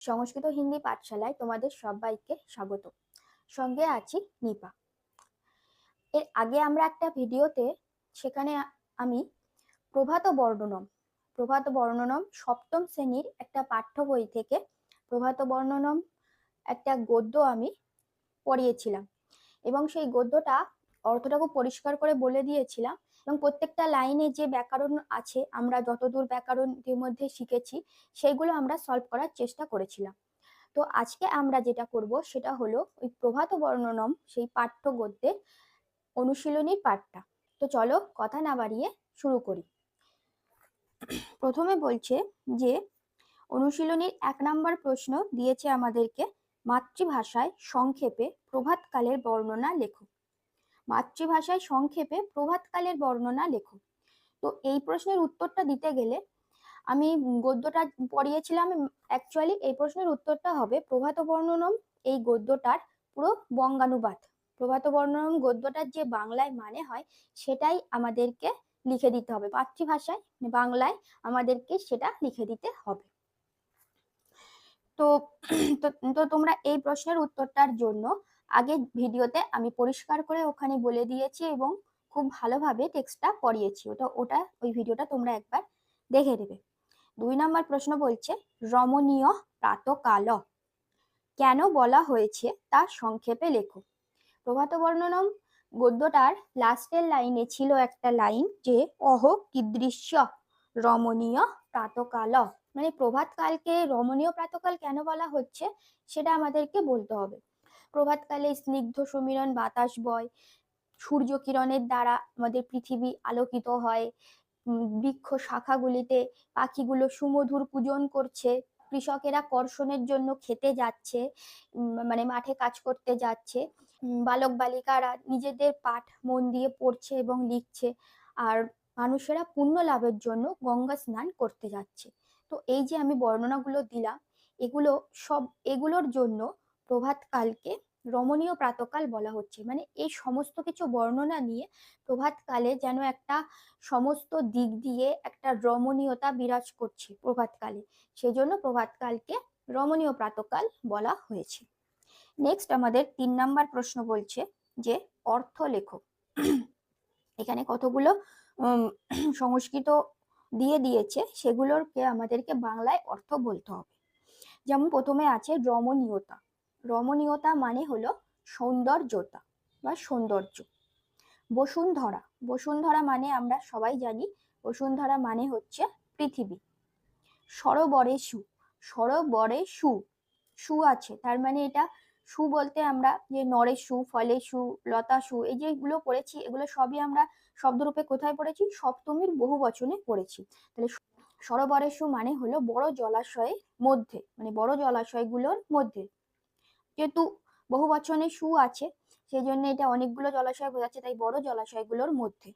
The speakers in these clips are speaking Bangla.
সংস্কৃত হিন্দি পাঠশালায় তোমাদের সবাইকে স্বাগত। সঙ্গে আছি নিপা। এর আগে আমরা একটা ভিডিওতে সেখানে আমি প্রভাত বর্ণনম প্রভাত বর্ণনম সপ্তম শ্রেণির একটা পাঠ্য বই থেকে প্রভাত বর্ণনম একটা গদ্য আমি পড়িয়েছিলাম এবং সেই গদ্যটা অর্থটা খুব পরিষ্কার করে বলে দিয়েছিলাম এবং প্রত্যেকটা লাইনে যে ব্যাকরণ আছে, আমরা যতদূর ব্যাকরণ মধ্যে শিখেছি, সেইগুলো আমরা সলভ করার চেষ্টা করেছিলাম। তো আজকে আমরা যেটা করব, সেটা হলো ওই প্রভাত বর্ণনম, সেই পাঠ্য গদ্যের অনুশীলনীর পাঠটা। তো চলো কথা না বাড়িয়ে শুরু করি। প্রথমে বলছে যে, অনুশীলনীর এক নম্বর প্রশ্ন দিয়েছে আমাদেরকে মাতৃভাষায় সংক্ষেপে প্রভাতকালের বর্ণনা লেখো মাতৃভাষায় সংক্ষেপে প্রভাতকালের বর্ণনা লেখো। তো এই প্রশ্নের উত্তরটা দিতে গেলে আমি গদ্যটা পড়িয়েছিলাম অ্যাকচুয়ালি এই প্রশ্নের উত্তরটা হবে প্রভাত বর্ণনম এই গদ্যটার পুরো বঙ্গানুবাদ। প্রভাত বর্ণনম গদ্যটার যে বাংলায় মানে হয় সেটাই আমাদেরকে লিখে দিতে হবে, মাতৃভাষায় বাংলায় আমাদেরকে সেটা লিখে দিতে হবে। তো তো তোমরা এই প্রশ্নের উত্তরটার জন্য আগে ভিডিওতে আমি পরিষ্কার করে ওখানে বলে দিয়েছি এবং খুব ভালোভাবে টেক্সটটা পড়িয়েছি। ওটা ওটা, ওই ভিডিওটা তোমরা একবার দেখে নেবে। দুই নম্বর প্রশ্ন বলছে, রমণীয় প্রাতকাল, কেন বলা হয়েছে তা সংক্ষেপে লেখো। প্রভাত বর্ণনম, গদ্যটার লাস্টের লাইনে ছিল একটা লাইন যে, অহ কীদৃশ্য রমণীয় প্রাতকাল। মানে প্রভাতকালকে রমণীয় প্রাতকাল কেন বলা হচ্ছে, সেটা আমাদেরকে বলতে হবে। প্রভাতকালে স্নিগ্ধ সমীরণ বাতাস বয়, সূর্য কিরণের দ্বারা আমাদের পৃথিবী আলোকিত হয়। বৃক্ষ শাখাগুলিতে পাখিগুলো সুমধুর পূজন করছে। কৃষকেরা কর্ষণের জন্য খেতে যাচ্ছে মানে মাঠে কাজ করতে যাচ্ছে। বালক বালিকারা নিজেদের পাঠ মন দিয়ে পড়ছে এবং লিখছে। আর মানুষেরা পুণ্য লাভের জন্য গঙ্গা স্নান করতে যাচ্ছে। তো এই যে আমি বর্ণনাগুলো দিলাম, এগুলো সব, এগুলোর জন্য প্রভাতকালকে রমণীয় প্রাতকাল বলা হচ্ছে। মানে এই সমস্ত কিছু বর্ণনা নিয়ে প্রভাতকালে যেন একটা সমস্ত দিক দিয়ে একটা রমণীয়তা বিরাজ করছে প্রভাতকালে। সেই জন্য প্রভাতকালকে রমণীয় প্রাতকাল বলা হয়েছে। নেক্সট আমাদের তিন নাম্বার প্রশ্ন বলছে যে অর্থ লেখো এখানে কতগুলো সংস্কৃত দিয়ে দিয়েছে সেগুলোরকে আমাদেরকে বাংলায় অর্থ বলতে হবে। যেমন প্রথমে আছে রমণীয়তা। রমণীয়তা মানে হলো সৌন্দর্যতা বা সৌন্দর্য। বসুন্ধরা। বসুন্ধরা মানে আমরা সবাই জানি, বসুন্ধরা মানে হচ্ছে পৃথিবী। সরোবরে সু। সরোবরে সু। সু আছে, তার মানে এটা সু বলতে আমরা যে নরে সু ফলে সু লতা সু, এই যেগুলো পড়েছি, এগুলো সবই আমরা শব্দরূপে কোথায় পড়েছি? সপ্তমীর বহু বচনে পড়েছি। তাহলে সরোবরের সু মানে হলো বড় জলাশয়ের মধ্যে মানে বড় জলাশয়গুলোর মধ্যে। যেহেতু বহু বচনে সু আছে সেই জন্য এটা অনেকগুলো জলাশয় বোঝাচ্ছে, তাই বড় জলাশয়গুলোর মধ্যে।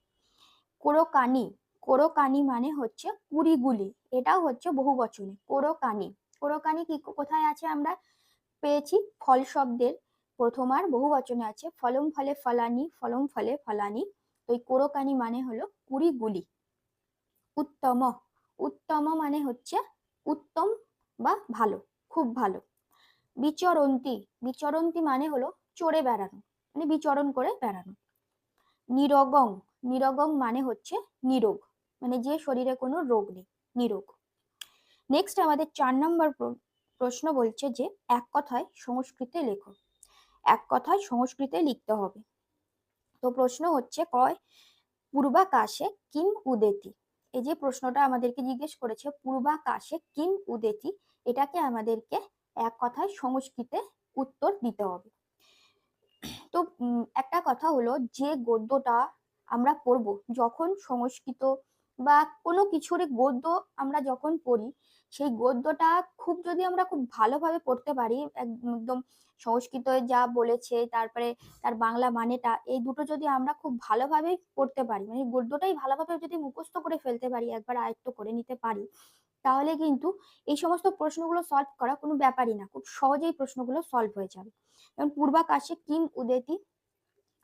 কোরোকানি কোরোকানি মানে হচ্ছে কুড়িগুলি, এটাও হচ্ছে বহু বচনে, কোরকানি। কোরকানি কি, কোথায় আছে আমরা পেয়েছি। ফল শব্দের প্রথমার বহু বচনে আছে ফলম ফলে ফলানি ফলম ফলে ফলানি। এই কোরকানি মানে হলো কুড়িগুলি উত্তম উত্তম মানে হচ্ছে উত্তম বা ভালো, খুব ভালো। বিচরন্তি বিচরন্তি মানে হলো চড়ে বেড়ানো মানে বিচরণ করে বেড়ানো। নিরগং নিরগং মানে হচ্ছে নিরোগ মানে যে শরীরে কোনো রোগ নেই, নিরোগ। নেক্সট আমাদের চার নম্বর প্রশ্ন বলছে যে, এক কথায় সংস্কৃতে লেখো। এক কথায় সংস্কৃতে লিখতে হবে। তো প্রশ্ন হচ্ছে, কয়? পূর্বাকাশে কিম উদেতি? এই যে প্রশ্নটা আমাদেরকে জিজ্ঞেস করেছে, পূর্বাকাশে কিম উদেতি? এটাকে আমাদেরকে এক কথায় সংস্কৃতে উত্তর দিতে হবে। তো একটা কথা হলো, যে গদ্যটা আমরা পড়ব, যখন সংস্কৃত বা কোনো কিছুর গদ্য আমরা যখন পড়ি, সেই গদ্যটা খুব যদি আমরা খুব ভালোভাবে পড়তে পারি একদম সংস্কৃত যা বলেছে, তারপরে তার বাংলা মানেটা, এই দুটো যদি আমরা খুব ভালোভাবে পড়তে পারি মানে গদ্যটাই ভালোভাবে যদি মুখস্থ করে ফেলতে পারি, একবার আয়ত্ত করে নিতে পারি, তাহলে কিন্তু এই সমস্ত প্রশ্নগুলো সলভ করা কোনো ব্যাপারই না, খুব সহজেই প্রশ্নগুলো সলভ হয়ে যাবে। যেমন পূর্বাকাশে কিম উদেতি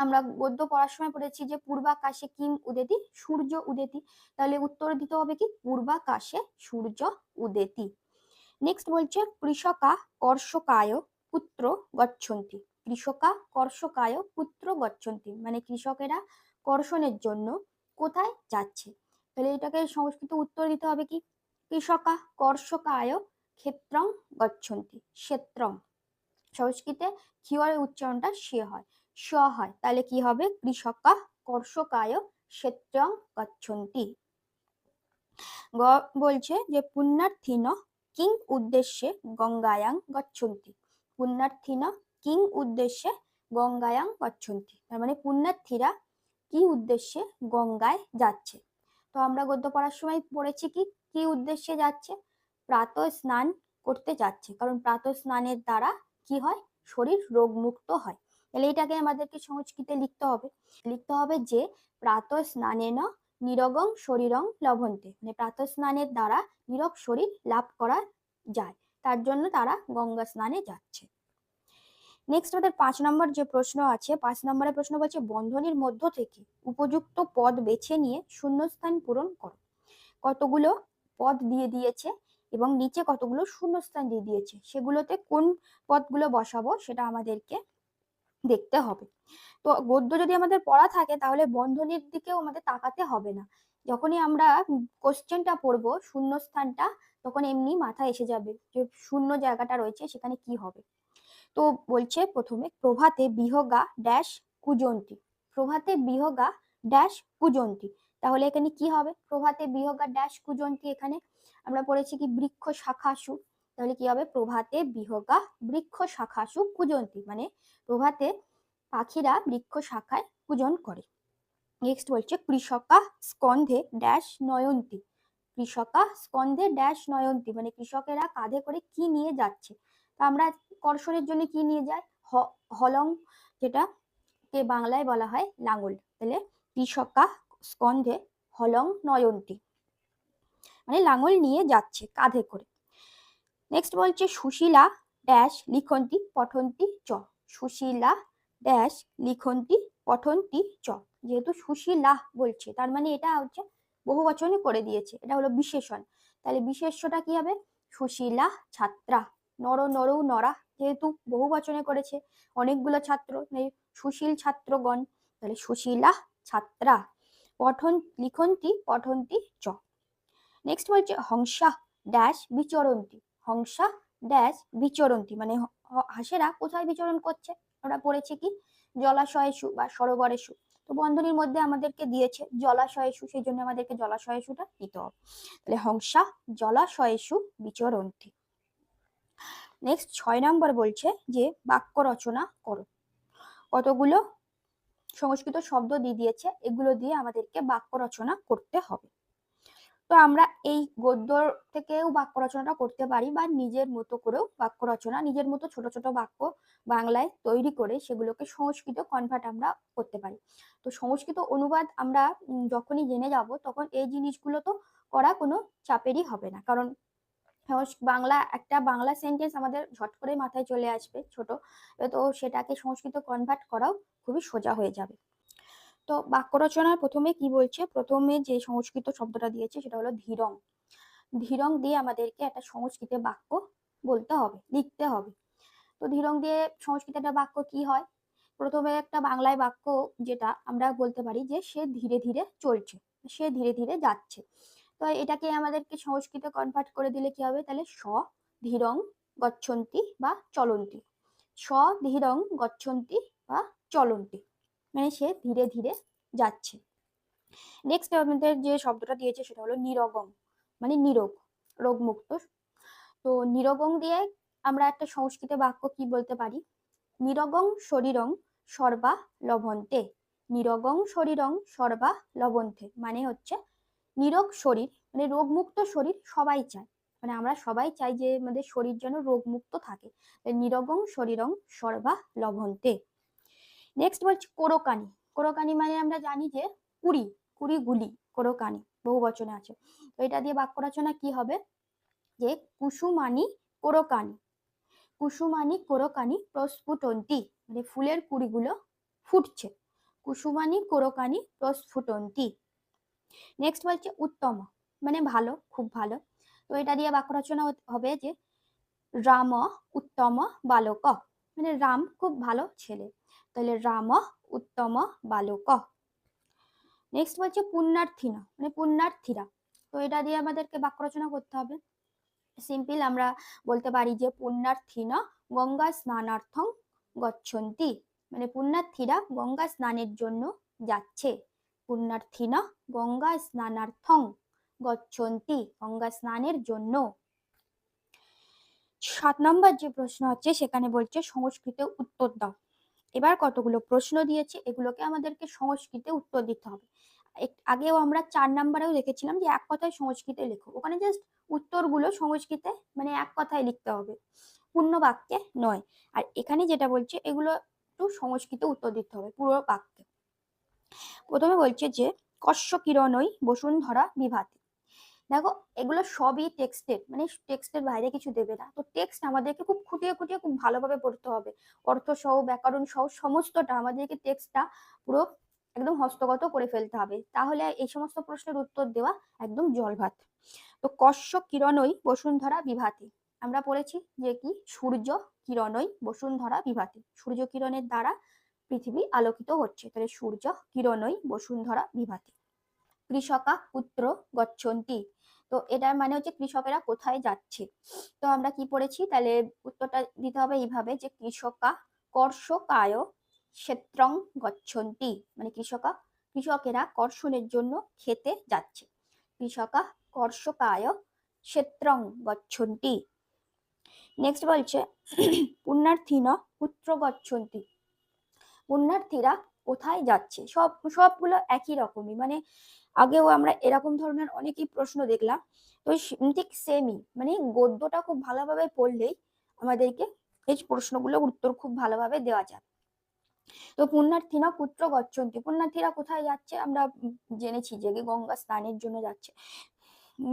আমরা গদ্য পড়ার সময় পড়েছি যে, পূর্বাকাশে কিম উদেতি, সূর্য উদেতি? তাহলে উত্তর দিতে হবে কি? পূর্বাকাশে সূর্য উদেতি। নেক্সট বলছে, কৃষকা কর্ষকায় পুত্র গচ্ছন্তি। কৃষকা কর্ষকায় পুত্র গচ্ছন্তি মানে কৃষকেরা কর্ষণের জন্য কোথায় যাচ্ছে? তাহলে এটাকে সংস্কৃত উত্তর দিতে হবে কি? কৃষকা কর্ষকায় ক্ষেত্রং গচ্ছন্তি ক্ষেত্রং সংস্কৃতে ক্ষিয়র উচ্চারণটা সে হয়। স হয়। তাহলে কি হবে? কৃষকা কর্ষকায় ক্ষেত্রং গচ্ছন্তি। গ বলছে যে, পুণ্যার্থিন কিং উদ্দেশ্যে গঙ্গায়াং গচ্ছন্তি। পুণ্যার্থিন কিং উদ্দেশ্যে গঙ্গায়াং গচ্ছন্তি। তার মানে পুণ্যার্থীরা কি উদ্দেশ্যে গঙ্গায় যাচ্ছে? তো আমরা গদ্য পড়ার সময় পড়েছি কি কি উদ্দেশ্যে যাচ্ছে? প্রাত স্নান করতে যাচ্ছে। কারণ প্রাত স্নানের দ্বারা কি হয়? শরীর রোগমুক্ত হয়। তাহলে এটাকে আমাদেরকে সংস্কৃতে লিখতে হবে। লিখতে হবে যে প্রাত স্নানেন নিরগং শরীরং লভন্তে। মানে প্রাত স্নানের দ্বারা নিরব শরীর লাভ করা যায়। তার জন্য তারা গঙ্গা স্নানে যাচ্ছে। নেক্সট আমাদের পাঁচ নম্বর যে প্রশ্ন আছে, পাঁচ নম্বরের প্রশ্ন বলছে, বন্ধনীর মধ্য থেকে উপযুক্ত পদ বেছে নিয়ে শূন্যস্থান পূরণ করো। কতগুলো পদ দিয়ে দিয়েছে এবং নিচে কতগুলো শূন্যস্থান দিয়ে দিয়েছে? সেগুলোতে কোন পদগুলো বসাবো সেটা আমাদেরকে দেখতে হবে। তো গদ্য যদি আমাদের পড়া থাকে, তাহলে বন্ধনীর দিকেও আমাদের তাকাতে হবে না। যখনই আমরা কোশ্চেনটা পড়ব, শূন্যস্থানটা, তখন এমনি মাথায় এসে যাবে যে শূন্য জায়গাটা রয়েছে, সেখানে কি হবে। তো বলছে প্রথমে, প্রভাতে বিহগা ড্যাশ কুজন্তি। প্রভাতে বিহগা ড্যাশ কুজন্তি। তাহলে এখানে কি হবে? প্রভাতে বিহগা ড্যাশ কুজন্তি এখানে আমরা পড়েছি কি বৃক্ষ শাখাসু তাহলে কি হবে? প্রভাতে বিহগা বৃক্ষ শাখা শাখাসু কুজন্তি মানে প্রভাতে পাখিরা বৃক্ষ শাখায় পূজন করে। নেক্সট বলছে কৃষকা স্কন্ধে ড্যাশ নয়ন্তী। কৃষকা স্কন্ধে ড্যাশ নয়ন্তী মানে কৃষকেরা কাঁধে করে কি নিয়ে যাচ্ছে? তা আমরা কর্ষণের জন্য কি নিয়ে যায় হলং, যেটা কে বাংলায় বলা হয় লাঙ্গল তাহলে কৃষকা স্কন্ধে হলং নয়ন্তী মানে লাঙ্গল নিয়ে যাচ্ছে কাঁধে করে। নেক্সট বলছে সুশীলা ড্যাশ লিখন্তি পঠন্তি চ। সুশীলা ড্যাশ লিখন্তি পঠন্তি চ। যেহেতু সুশীলা বলছে, তার মানে এটা হচ্ছে বহু বচনে করে দিয়েছে, এটা হলো বিশেষণ। তাহলে বিশেষ্যটা কি হবে? সুশীলা ছাত্রা। নর নরৌ নরা, যেহেতু বহু বচনে করেছে, অনেকগুলো ছাত্র সুশীল ছাত্রগণ, তাহলে সুশীলা ছাত্রা। পঠন, লিখন্তি পঠন্তি চ। নেক্সট বলছে হংসা ড্যাশ বিচরন্তি। হংসা ড্যাশ বিচরন্তি। মানে হাঁসেরা কোথায় বিচরণ করছে? আমরা পড়েছি কি? জলাশয় সু বা সরোবরে সু। তো বন্ধনীর মধ্যে আমাদেরকে দিয়েছে জলাশয় সু, সেই জন্য আমাদেরকে জলাশয় সুটা নিতে হবে। তাহলে হংসা জলাশয় সু বিচরন্তি। নেক্সট ছয় নম্বর বলছে যে বাক্য রচনা করো। কতগুলো সংস্কৃত শব্দ দিয়ে দিয়েছে, এগুলো দিয়ে আমাদেরকে বাক্য রচনা করতে হবে। তো আমরা এই গদ্য থেকেও বাক্য রচনাটা করতে পারি বা নিজের মতো করেও বাক্য রচনা, নিজের মতো ছোট ছোট বাক্য বাংলায় তৈরি করে সেগুলোকে সংস্কৃত কনভার্ট আমরা করতে পারি। তো সংস্কৃত অনুবাদ আমরা যখনই জেনে যাব তখন এই জিনিসগুলো তো করা কোনো চাপেরই হবে না। কারণ বাংলা একটা বাংলা সেন্টেন্স আমাদের ঝট করে মাথায় চলে আসবে ছোট, তো সেটাকে সংস্কৃত কনভার্ট করাও খুবই সোজা হয়ে যাবে। তো বাক্য রচনার প্রথমে কি বলছে? প্রথমে যে সংস্কৃত শব্দটা দিয়েছে সেটা হলো ধীরং। ধীরং দিয়ে আমাদেরকে একটা সংস্কৃতে বাক্য বলতে হবে, লিখতে হবে। তো ধীরং দিয়ে সংস্কৃত একটা বাক্য কি হয়? প্রথমে একটা বাংলায় বাক্য যেটা আমরা বলতে পারি যে সে ধীরে ধীরে চলছে, সে ধীরে ধীরে যাচ্ছে। তো এটাকে আমাদেরকে সংস্কৃত কনভার্ট করে দিলে কি হবে? তাহলে স ধীরং গচ্ছন্তি বা চলন্তি। স ধীরং গচ্ছন্তি বা চলন্তি। মানে সে ধীরে ধীরে যাচ্ছে। নেক্সট আমাদের যে শব্দটা দিয়েছে সেটা হলো নিরগম মানে নিরোগ, রোগমুক্ত। তো নিরগং দিয়ে আমরা একটা সংস্কৃত বাক্য কি বলতে পারি? নিরগং শরীরং সর্বা লবন্তে নিরগং শরীরং সর্বা লবন্তে মানে হচ্ছে নিরোগ শরীর মানে রোগমুক্ত শরীর সবাই চায়। মানে আমরা সবাই চাই যে আমাদের শরীর যেন রোগমুক্ত থাকে। নিরগং শরীরং সর্বা লভন্তে। নেক্সট বলছি কোরকানি কোরকানি মানে আমরা জানি যে কুড়ি কুড়ি গুলি কোরকানি বহু বচনে আছে। তো এটা দিয়ে বাক্য রচনা কি হবে? যে কুসুমানি কোরকানি কুসুমানি কোরকানি প্রস্ফুটন্তি মানে ফুলের কুড়িগুলো ফুটছে। কুসুমানি কোরকানি প্রস্ফুটন্তি। নেক্সট বলছে উত্তম মানে ভালো, খুব ভালো। তো এটা দিয়ে বাক্য রচনা হবে যে রাম উত্তম বালক। মানে রাম খুব ভালো ছেলে। তাহলে রাম, উত্তম, বালক। নেক্সট বলছে পুণ্যার্থিনা মানে পুণ্যার্থীরা। তো এটা দিয়ে আমাদেরকে বাক্য রচনা করতে হবে। সিম্পল আমরা বলতে পারি যে পুণ্যার্থিনা গঙ্গা স্নানার্থং গচ্ছন্তি। মানে পুণ্যার্থীরা গঙ্গা স্নানের জন্য যাচ্ছে। পুণ্যার্থিনা গঙ্গা স্নানার্থং গচ্ছন্তি, গঙ্গা স্নানের জন্য। সাত নম্বর যে প্রশ্ন আছে, সেখানে বলছে সংস্কৃতে উত্তর দাও। এবার কতগুলো প্রশ্ন দিয়েছে, এগুলোকে আমাদেরকে সংস্কৃতে উত্তর দিতে হবে। আগেও আমরা চার নাম্বারেও দেখেছিলাম যে এক কথায় সংস্কৃতে লেখো। ওখানে জাস্ট উত্তরগুলো সংস্কৃতে মানে এক কথায় লিখতে হবে। পূর্ণ বাক্যে নয়। আর এখানে যেটা বলছে, এগুলো একটু সংস্কৃতে উত্তর দিতে হবে, পুরো বাক্যে। প্রথমে বলছে যে কস্য কিরণই বসুন্ধরা বিভাতি। দেখো এগুলো সবই টেক্সটের মানে টেক্সটের বাইরে কিছু দেবে না। তো টেক্সট আমাদেরকে খুব খুঁটিয়ে খুঁটিয়ে খুব ভালোভাবে পড়তে হবে। অর্থ সহ, ব্যাকরণ সহ সমস্তটা আমাদেরকে টেক্সটটা পুরো একদম হস্তগত করে ফেলতে হবে। তাহলে এই সমস্ত প্রশ্নের উত্তর দেওয়া একদম জলভাত। তো কস্য কিরণই বসুন্ধরা বিভাতি? আমরা পড়েছি যে কি? সূর্য কিরণই বসুন্ধরা বিভাতি। সূর্য কিরণের দ্বারা পৃথিবী আলোকিত হচ্ছে। তাহলে সূর্য কিরণই বসুন্ধরা বিভাতি। কৃষকা পুত্র গচ্ছন্তি। তো এটার মানে হচ্ছে কৃষকেরা কোথায় যাচ্ছে? তো আমরা কি পড়েছি? তাহলে উত্তরটা দিতে হবে এইভাবে যে কৃষকা কর্ষকায় ক্ষেত্রং গচ্ছন্তি। মানে কৃষকা, কৃষকেরা কর্ষণের জন্য খেতে যাচ্ছে। কৃষকা কর্ষকায় ক্ষেত্রং গচ্ছন্তি। নেক্সট বলছে পুণ্যার্থী ন পুত্র গচ্ছন্তি। পুণ্যার্থীরা কোথায় যাচ্ছে? সব, সবগুলো একই রকমই। মানে আগেও আমরা এরকম ধরনের অনেকই প্রশ্ন দেখলাম। তো ঠিক সেমই মানে গদ্যটা খুব ভালোভাবে পড়লেই আমাদেরকে এই প্রশ্নগুলোর উত্তর খুব ভালোভাবে দেওয়া যায়। তো পুণ্যার্থীরা পুত্র গচ্ছন্তি। পুণ্যার্থীরা কোথায় যাচ্ছে? আমরা জেনেছি যে গঙ্গা স্নানের জন্য যাচ্ছে।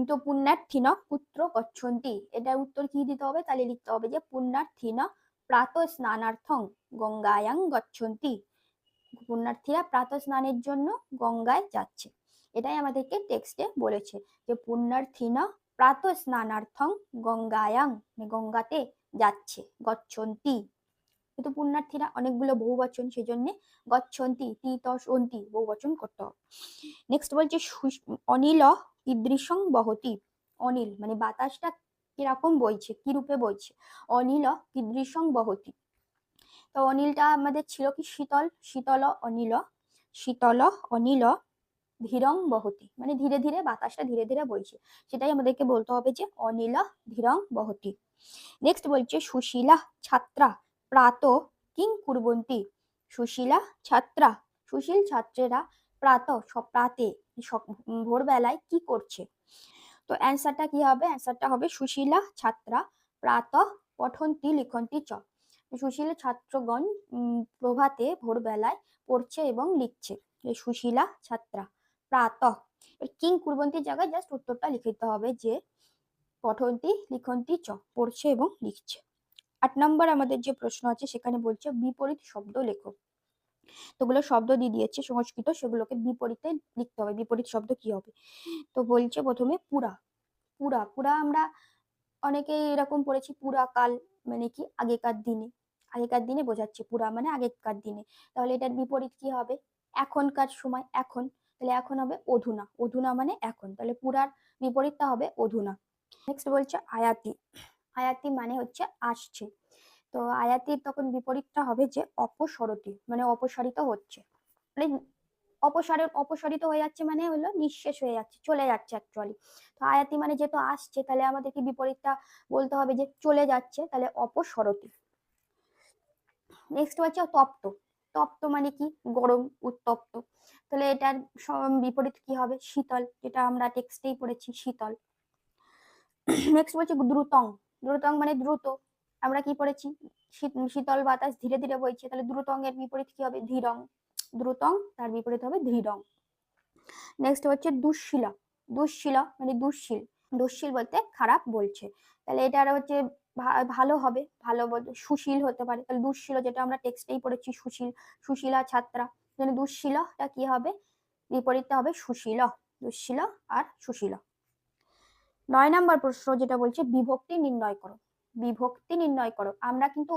তো পুণ্যার্থীনা পুত্র গচ্ছন্তি। এটার উত্তর কি দিতে হবে? তাহলে লিখতে হবে যে পুণ্যার্থীনা প্রাত স্নানার্থং গঙ্গায়াং গচ্ছন্তি। পুণ্যার্থীরা প্রাত স্নানের জন্য গঙ্গায় যাচ্ছে। এটাই আমাদেরকে টেক্সটে বলেছে যে, পুণ্যার্থীনা প্রাত স্নানার্থং গঙ্গায়াং মানে গঙ্গাতে যাচ্ছে, গচ্ছন্তি। কিন্তু পুণ্যার্থীরা অনেকগুলো বহু বচন, সেজন্য গচ্ছন্তি তিতসন্তি বহু বচন করতে হবে। নেক্সট বলছে অনিল ঈদৃশং বহতি। অনিল মানে বাতাসটা কীরকম বইছে কি রূপে বইছে? অনিল ঈদৃশং বহতি। তো অনিলটা আমাদের ছিল কি? শীতল শীতল অনিল শীতল অনিল, ধীরং বহতি। মানে ধীরে ধীরে বাতাসটা ধীরে ধীরে বইছে। সেটাই আমাদেরকে বলতে হবে যে অনিল, ধীরং বহতি। নেক্সট বলছে সুশীলা ছাত্রা, প্রাত কিং কুরবন্তি। সুশীলা ছাত্রা, সুশীল ছাত্রেরা প্রাত প্রাতে ভোরবেলায় কি করছে? তো অ্যান্সারটা কি হবে? অ্যান্সারটা হবে সুশীলা ছাত্রা, প্রাত পঠন্তি লিখন্তি চ সুশীল ছাত্রগণ প্রভাতে ভোরবেলায় পড়ছে এবং লিখছে। সুশীলা ছাত্রা, প্রাত। কিং কুরবন্তির জায়গায় জাস্ট উত্তরটা লিখে দিতে হবে যে, পঠন্তি, লিখন্তি চ, পড়ছে এবং লিখছে। আট নম্বর আমাদের যে প্রশ্ন আছে, সেখানে বলছে বিপরীত শব্দ লেখো। তোগুলো শব্দ দিয়ে দিয়েছে সংস্কৃত, সেগুলোকে বিপরীতে লিখতে হবে। বিপরীত শব্দ কি হবে? তো বলছে প্রথমে পুরা। পুরা পুরা আমরা অনেকে এরকম পড়েছি, পুরা, কাল মানে কি আগেকার দিনে। আগেকার দিনে বোঝাচ্ছে পুরা মানে আগেকার দিনে। তাহলে এটার বিপরীত কি হবে? এখনকার সময় এখন। তাহলে এখন হবে অধুনা। অধুনা মানে এখন। তাহলে পুরার বিপরীতটা হবে অধুনা। নেক্সট বলছে আয়াতি। আয়াতি মানে হচ্ছে আসছে। তো আয়াতির তখন বিপরীতটা হবে যে অপসরতি মানে অপসারিত হচ্ছে। মানে অপসারের অপসারিত হয়ে যাচ্ছে মানে হলো নিঃশেষ হয়ে যাচ্ছে, চলে যাচ্ছে অ্যাকচুয়ালি তো আয়াতি মানে যেহেতু আসছে, তাহলে আমাদেরকে বিপরীতটা বলতে হবে যে চলে যাচ্ছে, তাহলে অপসরতি নেক্সট হচ্ছে তপ্ত। তপ্ত মানে কি? গরম, উত্তপ্ত। তাহলে এটার বিপরীত কি হবে? শীতল, যেটা আমরা টেক্সটেই পড়েছি, শীতল। নেক্সট বলছে দ্রুতং। দ্রুতং মানে দ্রুত। আমরা কি পড়েছি? শীতল বাতাস ধীরে ধীরে বইছে, তাহলে দ্রুতং এর বিপরীত কি হবে? ধীরং। দ্রুতং, তার বিপরীত হবে ধীরং নেক্সট হচ্ছে দুঃশীলা। দুঃশীলা মানে দুঃশীল। দুঃশীল বলতে খারাপ বলছে। তাহলে এটা আর হচ্ছে ভালো হবে। ভালো সুশীল হতে পারে। তাহলে দুঃশীল যেটা আমরা টেক্সটেই পড়েছি, সুশীল। সুশীলা ছাত্রা। মানে দুঃশীলটা কি হবে? বিপরীতটা হবে সুশীল। দুঃশীল আর সুশীল। নয় নাম্বার প্রশ্ন যেটা বলছে, বিভক্তি নির্ণয় করো। বিভক্তি নির্ণয় করো। আমরা কিন্তু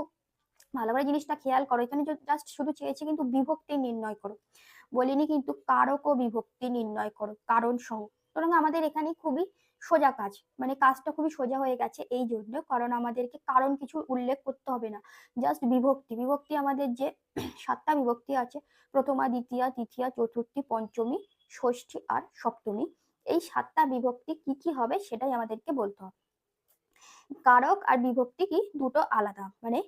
ভালো করে জিনিসটা খেয়াল করো। এখানে জাস্ট শুধু চেয়েছে কিন্তু বিভক্তি নির্ণয় করো। বলিনি কিন্তু কারক ও বিভক্তি নির্ণয় করো, কারণ সহ সুতরাং আমাদের এখানে খুবই সোজা কাজ মানে কাজটা খুবই সোজা হয়ে গেছে এই জন্য, কারণ আমাদেরকে কারণ কিছু উল্লেখ করতে হবে না। জাস্ট বিভক্তি বিভক্তি আমাদের যে সাতটা বিভক্তি আছে, প্রথমা, দ্বিতীয়া, তৃতীয়া, চতুর্থী, পঞ্চমী, ষষ্ঠী আর সপ্তমী, এই সাতটা বিভক্তি কি কি হবে সেটাই আমাদেরকে বলতে হবে। কারক আর বিভক্তি কি? দুটো আলাদা মানে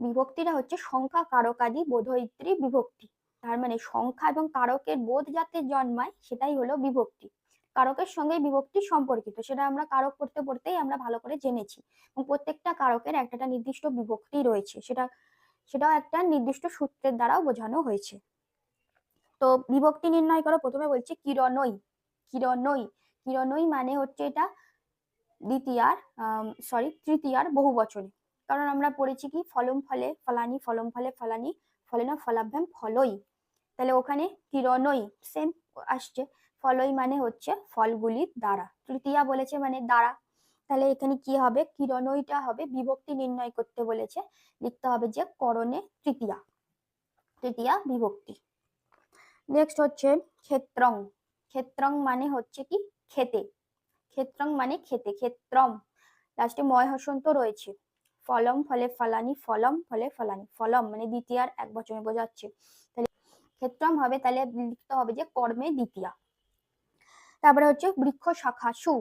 বিভক্তিটা হচ্ছে সংখ্যা কারকাদি বোধয়িত্রী বিভক্তি। তার মানে সংখ্যা এবং কারকের বোধ যাতে জন্মায়, সেটাই হলো বিভক্তি। কারকের সঙ্গে বিভক্তি সম্পর্কিত, সেটা আমরা কারক পড়তে পড়তেই আমরা ভালো করে জেনেছি। এবং প্রত্যেকটা কারকের একটা নির্দিষ্ট বিভক্তি রয়েছে, সেটা, সেটাও একটা নির্দিষ্ট সূত্রের দ্বারাও বোঝানো হয়েছে। তো বিভক্তি নির্ণয় করো, প্রথমে বলছে কিরণই কিরণই কিরণই মানে হচ্ছে এটা দ্বিতীয়ার সরি তৃতীয়ার বহু বচনে কারণ আমরা পড়েছি কি? ফলম ফলে ফলানি, ফলম ফলে ফলানি, ফলে না ফলাভ্যাম ফলই। তাহলে ওখানে কিরণই সেম আসছে। ফলই মানে হচ্ছে ফলগুলির দ্বারা। তৃতীয়া বলেছে মানে দ্বারা। তাহলে এখানে কি হবে? কিরণইটা হবে, বিভক্তি নির্ণয় করতে বলেছে। লিখতে হবে যে করণে তৃতীয়া। তৃতীয়া বিভক্তি। নেক্সট হচ্ছে ক্ষেত্রং। ক্ষেত্রং মানে হচ্ছে কি? খেতে। ক্ষেত্রং মানে খেতে। ক্ষেত্রম। লাস্টে ময় হসন্ত রয়েছে। ফলম, ফলে ফলানি, ফলম, ফলে ফলানি। ফলম মানে দ্বিতীয়ার এক বচনে বোঝাচ্ছে। তাহলে ক্ষেত্রম হবে, তাহলে লিখতে হবে যে কর্মে দ্বিতীয়া। তারপরে হচ্ছে বৃক্ষ শাখা, সু।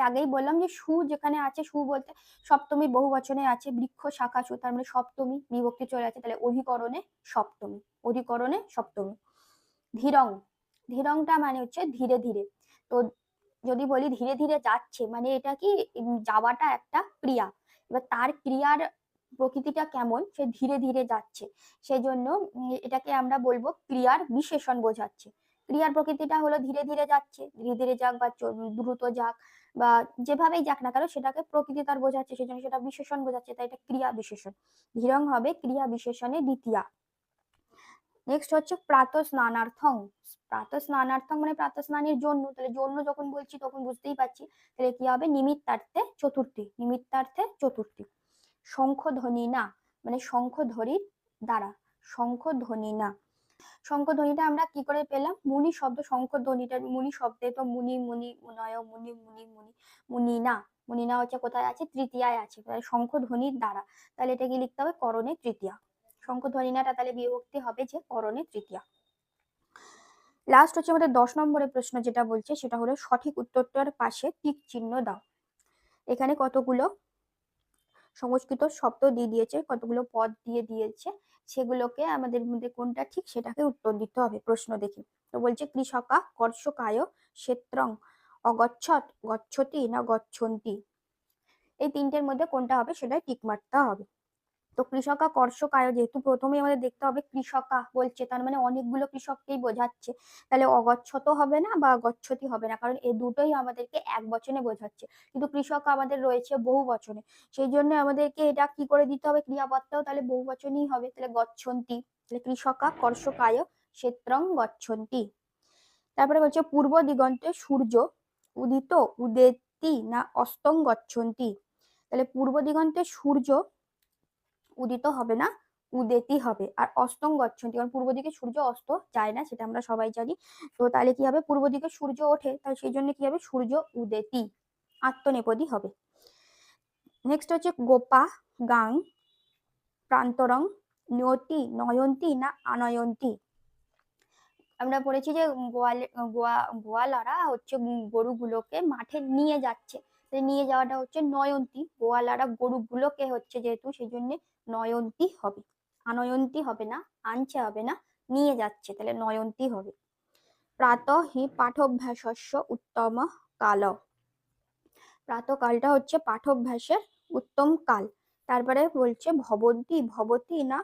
আগেই বললাম যে সু যেখানে আছে, সু বলতে সপ্তমী বহু বচনে আছে, বৃক্ষ শাখা, সু। তার মানে সপ্তমী, বিভক্তি চলে আছে, তাহলে অধিকরণে সপ্তমী অধিকরণে সপ্তমী। ধীরং, ধীরংটা মানে হচ্ছে ধীরে ধীরে। তো যদি বলি ধীরে ধীরে যাচ্ছে মানে এটা কি যাওয়াটা একটা ক্রিয়া। এবার তার ক্রিয়ার প্রকৃতিটা কেমন, সে ধীরে ধীরে যাচ্ছে। সেই জন্য এটাকে আমরা বলব ক্রিয়ার বিশেষণ বোঝাচ্ছে। ক্রিয়ার প্রকৃতিটা হলো ধীরে ধীরে যাচ্ছে, ধীরে ধীরে যাক বা দ্রুত যাক বা যেভাবেই যাক না কেন সেটাকে প্রকৃতি তার বোঝাচ্ছে, সেজন্য সেটা বিশেষণ বোঝাচ্ছে, তাই এটা ক্রিয়া বিশেষণ। ধীরং হবে ক্রিয়া বিশেষণে দ্বিতীয়া। নেক্সট হচ্ছে প্রাত স্নানার্থং প্রাত স্নানার্থং মানে প্রাত স্নানের জন্য। তাহলে জন্য যখন বলছি, তখন বুঝতেই পারছি। তাহলে কি হবে? নিমিত্তার্থে চতুর্থী। নিমিত্তার্থে চতুর্থী। শঙ্খ ধ্বনি না মানে শঙ্খ ধ্বনির দ্বারা। শঙ্খ ধ্বনি না শঙ্খ ধ্বনিটা আমরা কি করে পেলাম? মুনি শব্দ শঙ্খ ধ্বনিটা মুনি শব্দে তো মুনি মুনি নয় মুনি মুনি মুনি মুনি না মুনি না হচ্ছে কোথায় আছে? তৃতীয়ায় আছে। শঙ্খ ধ্বনির দ্বারা। তাহলে এটা কি লিখতে হবে করণে তৃতীয়া। শঙ্খধ্বনিনাটা তাহলে বিভক্তি হবে যে করণে তৃতীয়া। লাস্ট হচ্ছে আমাদের দশ নম্বরের প্রশ্ন যেটা বলছে, সেটা হলো সঠিক উত্তরটার পাশে টিক চিহ্ন দাও। এখানে কতগুলো সংস্কৃত শব্দ দিয়ে দিয়েছে, কতগুলো পদ দিয়ে দিয়েছে, সেগুলোকে আমাদের মধ্যে কোনটা ঠিক সেটাকে উত্তর দিতে হবে প্রশ্ন দেখে। তো বলছে কৃষকা, কর্ষকায়, ক্ষেত্রং অগচ্ছত গচ্ছতি না গচ্ছন্তি। এই তিনটের মধ্যে কোনটা হবে সেটাই টিক মারতে হবে। তো কৃষকা কর্ষক আয় যেহেতু প্রথমেই আমাদের দেখতে হবে কৃষকা বলছে, তার মানে অনেকগুলো কৃষককেই বোঝাচ্ছে। তাহলে অগচ্ছত হবে না বা গচ্ছতি হবে না, কারণ এই দুটোই আমাদেরকে এক বচনে বোঝাচ্ছে। কিন্তু কৃষক আমাদের রয়েছে বহু বচনে, সেই জন্য আমাদেরকে এটা কি করে দিতে হবে? ক্রিয়াপদটাও তাহলে বহু বচনই হবে। তাহলে গচ্ছন্তি, তাহলে কৃষকা কর্ষকায় ক্ষেত্রং গচ্ছন্তি। তারপরে বলছে পূর্ব দিগন্তে সূর্য উদিত, উদেতি না অস্তং গচ্ছন্তি। তাহলে পূর্ব দিগন্তে সূর্য উদিত হবে না, উদেতি হবে। আর অস্তং গচ্ছন্তি, কারণ পূর্ব দিকে সূর্য অস্ত যায় না, সেটা আমরা সবাই জানি। তো তাহলে কি হবে? পূর্ব দিকে সূর্য ওঠে তাহলে সেই জন্য কি হবে? সূর্য উদেতি, আত্মনেপদী হবে। নেক্সট হচ্ছে গোপা, গাং, প্রান্তরং, নয়তি, নয়ন্তী না আনয়ন্তী? আমরা পড়েছি যে গোয়াল, গোয়া, গোয়ালারা হচ্ছে গরুগুলোকে মাঠে নিয়ে যাচ্ছে। নিয়ে যাওয়াটা হচ্ছে নয়ন্তী, গোয়ালারা গরুগুলোকে হচ্ছে যেহেতু, সেই জন্য নয়ন্তী হবে। আনয়ন্তী হবে না, আনছে হবে না, নিয়ে যাচ্ছে, তাহলে নয়ন্তী হবে। প্রাত হি পাঠভ্যাসস্য উত্তম কাল। প্রাতকালটা হচ্ছে পাঠভ্যাসের উত্তম কাল। তারপরে বলছে ভবন্তী ভবতী না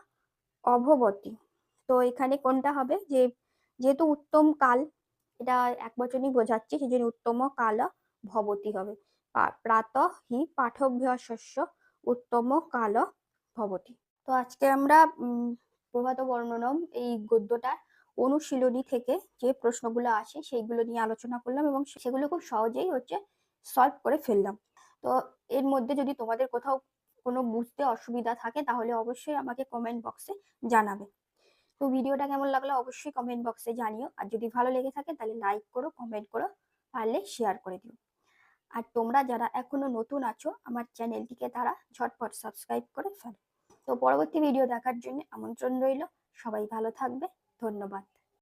অভবতী। তো এখানে কোনটা হবে? যে যেহেতু উত্তম কাল, এটা এক বচনই বোঝাচ্ছে সেই জন্য উত্তম কাল ভবতী হবে। প্রাত হি পাঠভ্যাসস্য উত্তম কাল ভবতি তো আজকে আমরা প্রভাত বর্ণনম এই গদ্যটার অনুশীলনী থেকে যে প্রশ্নগুলো আসে সেইগুলো নিয়ে আলোচনা করলাম এবং সেগুলো খুব সহজেই হচ্ছে সলভ করে ফেললাম। তো এর মধ্যে যদি তোমাদের কোথাও কোনো বুঝতে অসুবিধা থাকে তাহলে অবশ্যই আমাকে কমেন্ট বক্সে জানাবে। তো ভিডিওটা কেমন লাগল অবশ্যই কমেন্ট বক্সে জানিও। আর যদি ভালো লেগে থাকে তাহলে লাইক করো কমেন্ট করো, পারলে শেয়ার করে দিও। আর তোমরা যারা এখনও নতুন আছো, আমার চ্যানেলটিকে তারা ঝটপট সাবস্ক্রাইব করে ফেলো। তো পরবর্তী ভিডিও দেখার জন্য আমন্ত্রণ রইল। সবাই ভালো থাকবে। ধন্যবাদ।